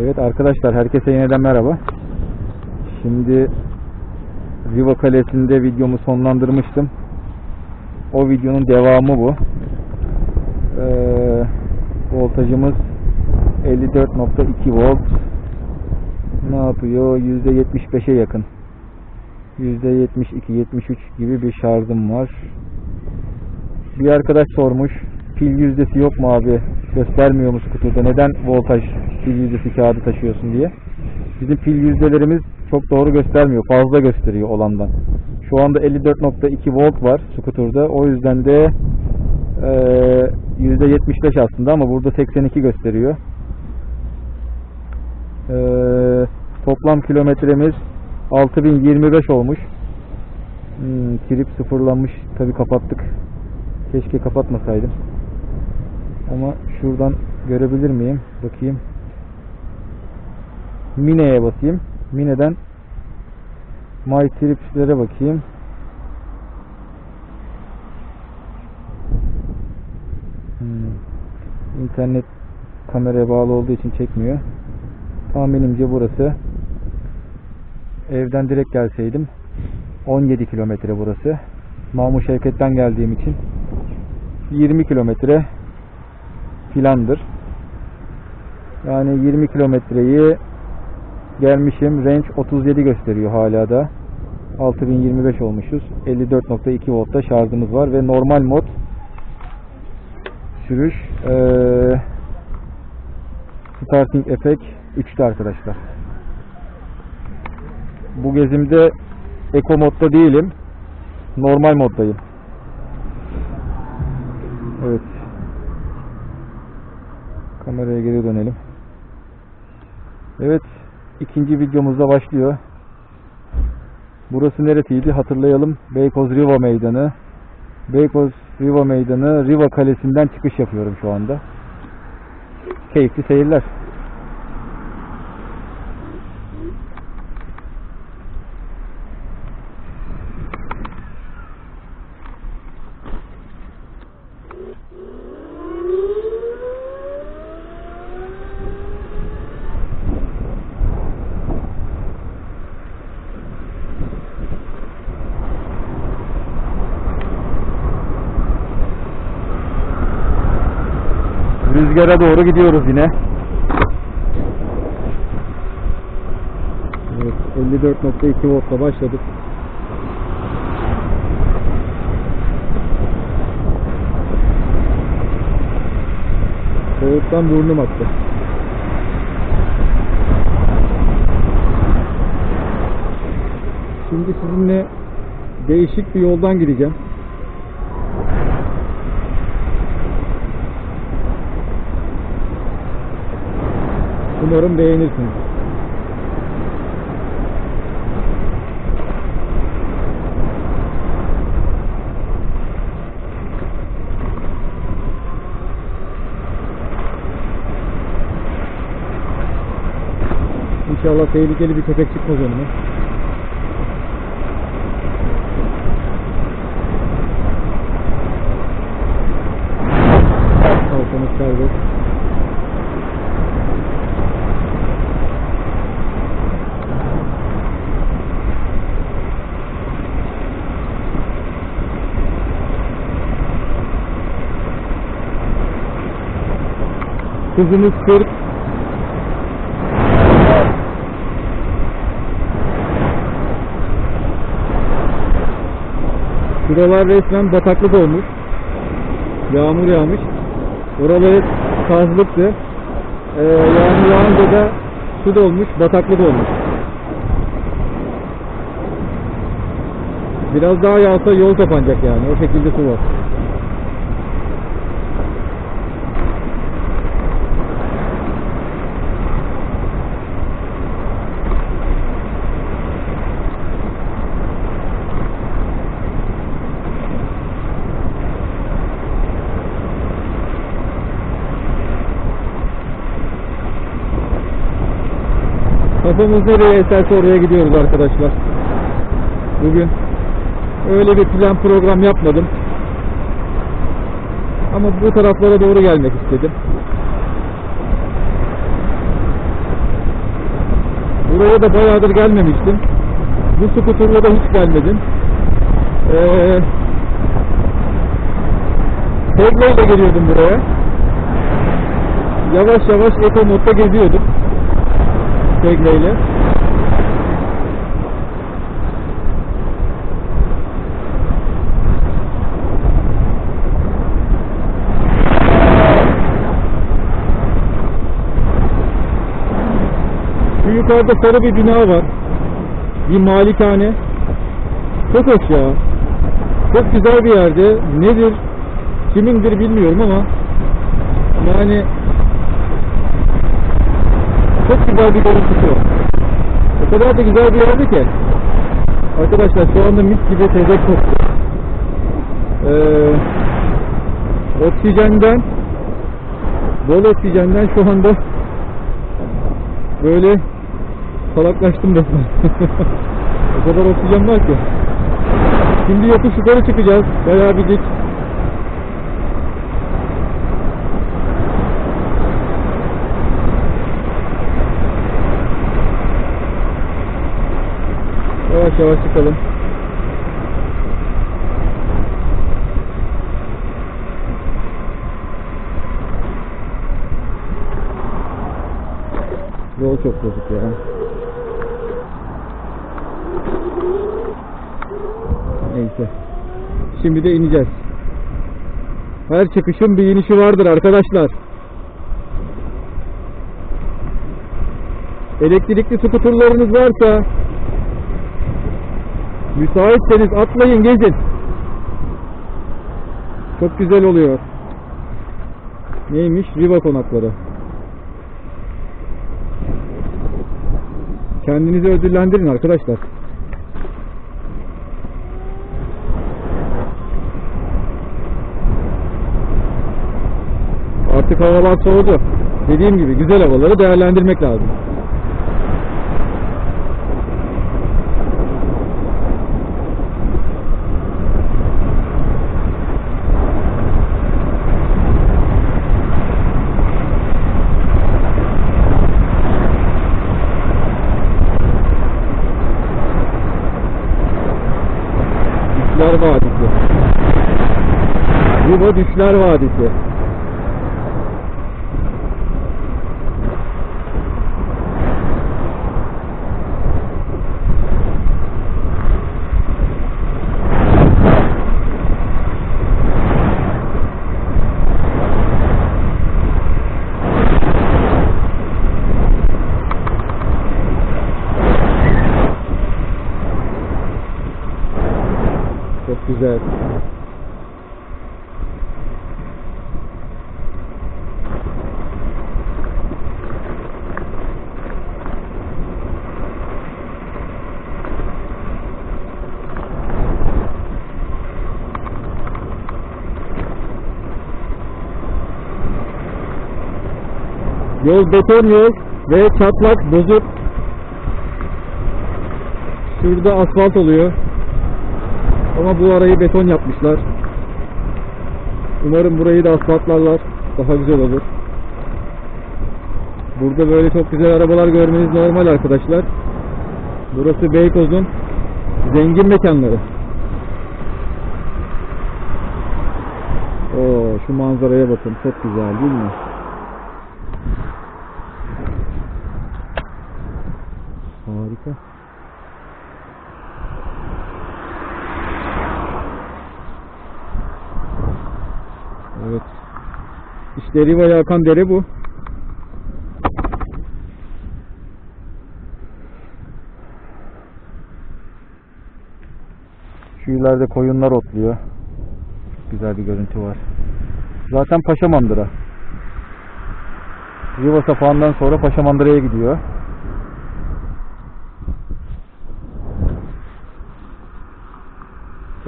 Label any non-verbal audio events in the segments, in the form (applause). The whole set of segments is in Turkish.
Evet arkadaşlar herkese yeniden merhaba. Şimdi Riva Kalesi'nde videomu sonlandırmıştım. O videonun devamı bu. Ee, voltajımız 54.2 volt. Ne yapıyor? %75'e yakın. %72-73 gibi bir şarjım var. Bir arkadaş sormuş. Pil yüzdesi yok mu abi? Göstermiyor mu skuturda? Neden voltaj pil yüzdesi kağıdı taşıyorsun diye. Bizim pil yüzdelerimiz çok doğru göstermiyor. Fazla gösteriyor olandan. Şu anda 54.2 volt var skuturda. O yüzden de eee, %75 aslında ama burada 82 gösteriyor. Eee, toplam kilometremiz 6025 olmuş. Hmm, trip sıfırlanmış. Tabi kapattık. Keşke kapatmasaydım. Ama şuradan görebilir miyim? Bakayım. Mine'ye basayım. Mine'den My Trips'lere bakayım. Hmm. İnternet kameraya bağlı olduğu için çekmiyor. Tahminimce burası. Evden direkt gelseydim 17 kilometre burası. Mahmut Şevket'ten geldiğim için 20 kilometre filandır. Yani 20 kilometreyi gelmişim. Range 37 gösteriyor hala da. 6025 olmuşuz. 54.2 voltta şarjımız var ve normal mod sürüş eee, starting effect 3'te arkadaşlar. Bu gezimde Eco modda değilim. Normal moddayım. Evet. Kameraya geri dönelim. Evet. ikinci videomuzda başlıyor. Burası neresiydi? Hatırlayalım. Beykoz Riva Meydanı. Beykoz Riva Meydanı Riva Kalesi'nden çıkış yapıyorum şu anda. Keyifli seyirler. Rüzgara doğru gidiyoruz yine. Evet, 54.2 voltla başladık. Soğuktan burnum aktı. Şimdi sizinle değişik bir yoldan gideceğim. Umarım beğenirsiniz. İnşallah tehlikeli bir köpek çıkmaz önüme. Kalkanız serbest. Hızımız 40. Şuralar resmen bataklık olmuş. Yağmur yağmış. Oraları kazlıktı. Ee, yağmur yağınca da su dolmuş, bataklık olmuş. Biraz daha yağsa yol kapanacak yani. O şekilde su var. Kafamız nereye eserse oraya gidiyoruz arkadaşlar. Bugün öyle bir plan program yapmadım. Ama bu taraflara doğru gelmek istedim. Buraya da bayağıdır gelmemiştim. Bu skuturla da hiç gelmedim. Ee, Tekneyle de geliyordum buraya. Yavaş yavaş eco modda geziyordum. Tekneyle. Şu yukarıda sarı bir bina var. Bir malikane. Çok hoş ya. Çok güzel bir yerde. Nedir? Kimindir bilmiyorum ama yani çok güzel bir görüntüsü var. O kadar da güzel bir yerde ki. Arkadaşlar şu anda mis gibi tezek koktu. Ee, oksijenden bol oksijenden şu anda böyle salaklaştım resmen. (laughs) o kadar oksijen var ki. Şimdi yokuş yukarı çıkacağız. Bayağı bir dik. Yavaş çıkalım. Yol çok bozuk ya. Neyse. Şimdi de ineceğiz. Her çıkışın bir inişi vardır arkadaşlar. Elektrikli skuterlarınız varsa müsaitseniz atlayın gezin. Çok güzel oluyor. Neymiş? Riva konakları. Kendinizi ödüllendirin arkadaşlar. Artık havalar soğudu. Dediğim gibi güzel havaları değerlendirmek lazım. Düşler Vadisi. Düşler Vadisi. Çok güzel. Yol beton yol ve çatlak bozuk. Şurada asfalt oluyor. Ama bu arayı beton yapmışlar. Umarım burayı da asfaltlarlar. Daha güzel olur. Burada böyle çok güzel arabalar görmeniz normal arkadaşlar. Burası Beykoz'un zengin mekanları. Oo, şu manzaraya bakın. Çok güzel değil mi? Evet. İşte Riva'ya akan dere bu. Şu ileride koyunlar otluyor. Güzel bir görüntü var. Zaten Paşamandıra. Riva sapağından sonra Paşamandıra'ya gidiyor.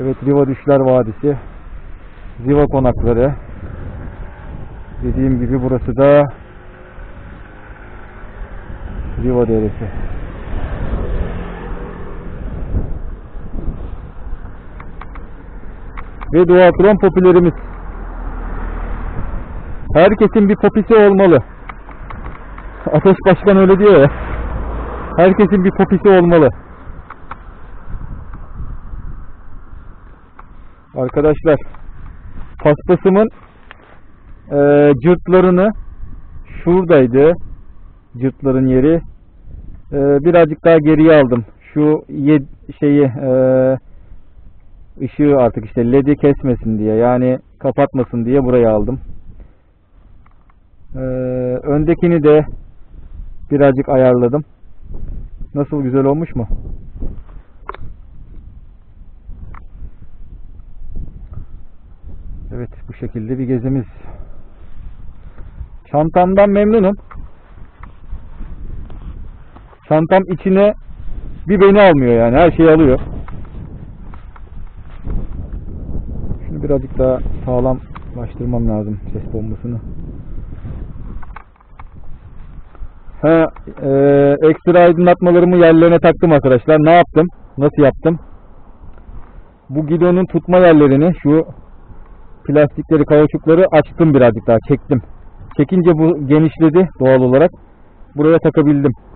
Evet Riva Düşler Vadisi. Ziva konakları. Dediğim gibi burası da Riva Deresi. Ve duatron popülerimiz. Herkesin bir popisi olmalı. Ateş Başkan öyle diyor ya. Herkesin bir popisi olmalı. Arkadaşlar paspasımın eee cırtlarını şuradaydı. Cırtların yeri. Eee, birazcık daha geriye aldım. Şu şeyi eee ışığı artık işte led'i kesmesin diye yani kapatmasın diye buraya aldım. Eee, öndekini de birazcık ayarladım. Nasıl güzel olmuş mu? Evet bu şekilde bir gezimiz. Çantamdan memnunum. Çantam içine bir beni almıyor yani her şeyi alıyor. Şunu birazcık daha sağlamlaştırmam lazım ses bombasını. Ha, e, ekstra aydınlatmalarımı yerlerine taktım arkadaşlar. Ne yaptım? Nasıl yaptım? Bu gidonun tutma yerlerini, şu plastikleri, kauçukları açtım birazcık daha, çektim. Çekince bu genişledi doğal olarak. Buraya takabildim.